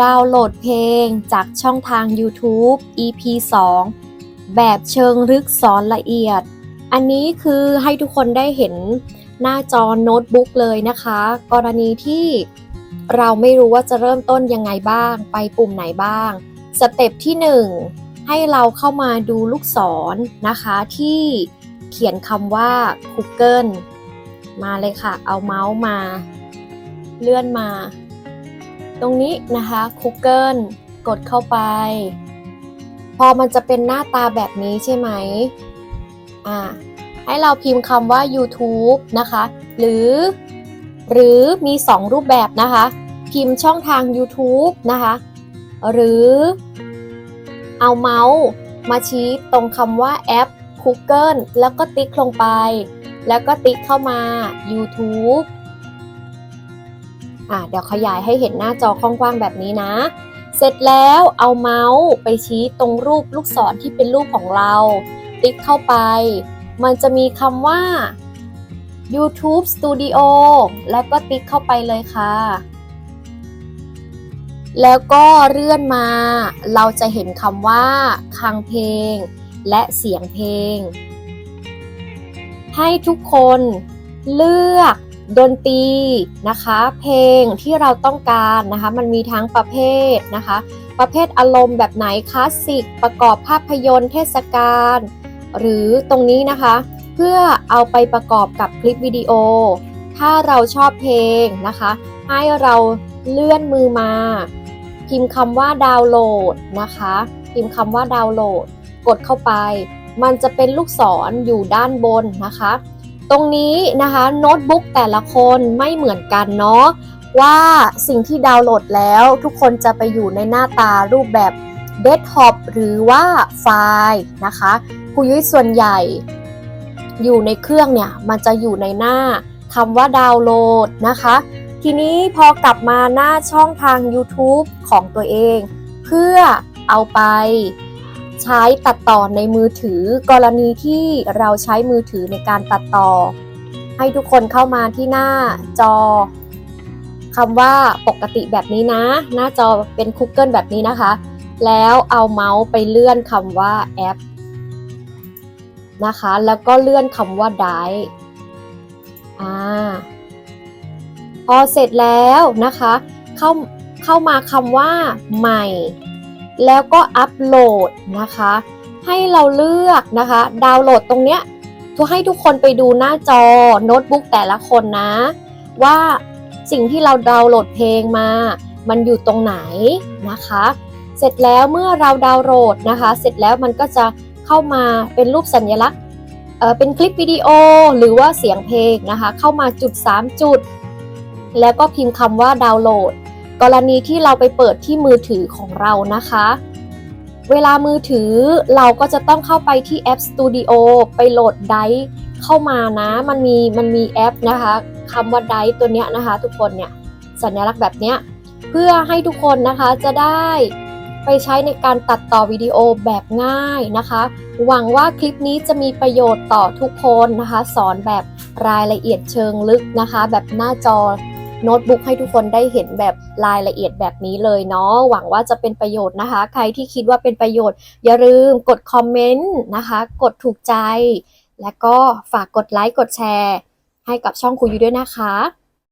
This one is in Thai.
ดาวน์โหลดเพลงจากช่องทาง YouTube EP 2 แบบเชิงลึกสอนละเอียด อันนี้คือให้ทุกคนได้เห็นหน้าจอโน้ตบุ๊กเลยนะคะ กรณีที่เราไม่รู้ว่าจะเริ่มต้นยังไงบ้าง ไปปุ่มไหนบ้าง สเต็ปที่ 1 ให้เราเข้ามาดูลูกศรนะคะที่เขียนคำว่า Google มาเลยค่ะ เอาเมาส์มา เลื่อนมา ตรงนี้นะคะ Google กดเข้าไป พอมันจะเป็นหน้าตาแบบนี้ใช่ไหมอ่าให้เราพิมพ์คำว่า YouTube นะคะ หรือ หรือมี 2 รูปแบบนะคะ พิมพ์ช่องทาง YouTube นะคะ หรือเอาเมาส์มาชี้ตรงคำว่าแอป Google แล้วก็ติ๊กลงไป แล้วก็ติ๊กเข้ามา YouTube อะเดี๋ยวขยายให้เห็นหน้าจอกว้างๆแบบนี้นะ เสร็จแล้วเอาเมาส์ไปชี้ตรงรูปลูกศรที่เป็นรูปของเรา ติ๊กเข้าไป มันจะมีคำว่า YouTube Studio แล้วก็ติ๊กเข้าไปเลยค่ะ แล้วก็เลื่อนมา เราจะเห็นคำว่าคังเพลง และเสียงเพลง ให้ทุกคนเลือก ดนตรีนะคะ เพลงที่เราต้องการนะคะ มันมีทั้งประเภทนะคะ ประเภทอารมณ์แบบไหนคลาสสิก ประกอบภาพยนตร์เทศกาลหรือตรงนี้นะคะ เพื่อเอาไปประกอบกับคลิปวิดีโอ ถ้าเราชอบเพลงนะคะ ให้เราเลื่อนมือมา พิมพ์คำว่าดาวน์โหลดนะคะ พิมพ์คำว่าดาวน์โหลด กดเข้าไป มันจะเป็นลูกศรออยู่ด้านบนนะคะ ตรงนี้นะคะโน้ตบุ๊กแต่ละคนไม่เหมือนกันเนาะว่าสิ่งที่ดาวน์โหลดแล้วทุกคนจะไปอยู่ในหน้าตารูปแบบเดสก์ท็อปหรือว่าไฟล์นะคะครูยุ้ยส่วนใหญ่อยู่ในเครื่องเนี่ยมันจะอยู่ในหน้าคำว่าดาวน์โหลดนะคะ ทีนี้พอกลับมาหน้าช่องทาง YouTube ของตัวเอง เพื่อเอาไป ใช้ตัดต่อในมือถือ กรณีที่เราใช้มือถือในการตัดต่อ ให้ทุกคนเข้ามาที่หน้าจอคำว่าปกติแบบนี้นะ หน้าจอเป็น Google แบบนี้นะคะ แล้วเอาเมาส์ไปเลื่อนคำว่าแอปนะคะ แล้วก็เลื่อนคำว่า Drive อ่าพอเสร็จแล้วนะคะ เข้าเข้ามาคำว่าใหม่ แล้วก็อัปโหลดนะคะ ให้เราเลือกนะคะ ดาวน์โหลดตรงเนี้ยทุกให้ทุกคนไปดูหน้าจอโน้ตบุ๊กแต่ละคนนะ ว่าสิ่งที่เราดาวน์โหลดเพลงมา มันอยู่ตรงไหนนะคะ เสร็จแล้วเมื่อเราดาวน์โหลดนะคะ เสร็จแล้วมันก็จะเข้ามาเป็นรูปสัญลักษณ์เออเป็นคลิปวิดีโอหรือว่าเสียงเพลงนะคะ เข้ามาจุด 3 จุด แล้วก็พิมพ์คำว่าดาวน์โหลด กรณีที่เราไปเปิดที่มือถือของเรานะคะ เวลามือถือเราก็จะต้องเข้าไปที่แอป Studio ไปโหลดไดเข้ามานะ มันมีมันมีแอปนะคะคำว่าไดตัวเนี้ยนะคะ ทุกคนเนี่ยสัญลักษณ์แบบเนี้ยเพื่อให้ทุกคนนะคะจะได้ไปใช้ในการตัดต่อวิดีโอแบบง่ายนะคะ หวังว่าคลิปนี้จะมีประโยชน์ต่อทุกคนนะคะ สอนแบบรายละเอียดเชิงลึกนะคะ แบบหน้าจอ โน้ตบุ๊กให้ทุกคนได้เห็นแบบรายละเอียดแบบนี้เลยเนาะหวังว่าจะเป็นประโยชน์นะคะ ใครที่คิดว่าเป็นประโยชน์ อย่าลืมกดคอมเมนต์นะคะ กดถูกใจ และก็ฝากกดไลค์กดแชร์ ให้กับช่องคุยอยู่ด้วยนะคะ